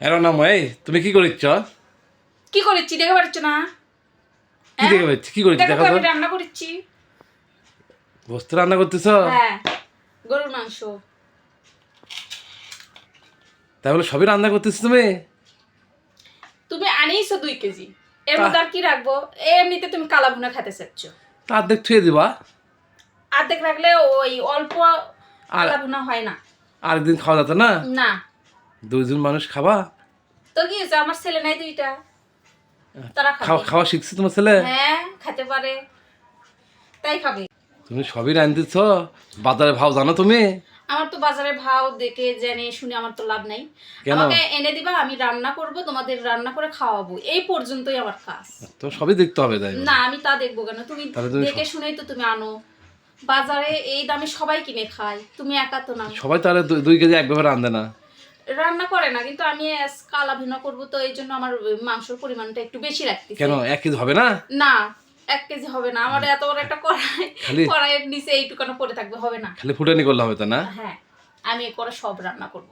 হ্যাঁ না এই তুমি কি করিচ্ছ? কি দেখে পাচ্ছ না? কি দেখে পাচ্ছি? কি করিচ্ছি? দেখো দেখো আমি রান্না করেছি বস্তু রান্না করতেছ? হ্যাঁ গরুর মাংস। তাহলে সবই রান্না করতেছ তুমি? তুমি আনিয়েছো দুই কেজি। এর মধ্যে আর কি রাখব? এমনিতে তুমি কালা ভুনা খেতে চাচ্ছ। তার দেখ থুয়ে দিবা। অর্ধেক রাখলে ওই অল্প কালা ভুনা হয় না। আরেকদিন খাওয়া যেত না? না। দুইজন মানুষ খাবা? তো কি হয়েছে? আমার ছেলে নাই দুইটা। তারা খাওয়া খাওয়া শিখছে তোমার ছেলে? হ্যাঁ খেতে পারে। তাই খাবে। তুমি সবই রাঁধতেছ বাজারে ভাও জানো তুমি? আমার তো বাজারে ভাও দেখে জেনে শুনে আমার তো লাভ নাই। কেন? আমাকে এনে দিবা আমি রান্না করব তোমাদের রান্না করে খাওয়াবো। এই পর্যন্তই আমার কাজ। তো সবই দেখতে হবে তাই না আমি তা দেখব কেন? তুমি দেখে শুনেই তো তুমি আনো। বাজারে এই দামে সবাই কিনে খায়। তুমি একা তো না। সবাই তাহলে দুই- কেজি একভাবে রাঁধে না। রান্না করে না কিন্তু আমি কালা ভিন্ন করব তো এই জন্য আমার মাংসের পরিমাণটা একটু বেশি রাখতে কেন এক কেজি হবে না? না এক কেজি হবে না আমার এত বড় একটা কড়াই কড়াইয়ের নিচে এইটুকানো পড়ে থাকবে হবে না। খালি ফুটানি করলে হবে তো না? হ্যাঁ আমি এ করে সব রান্না করব।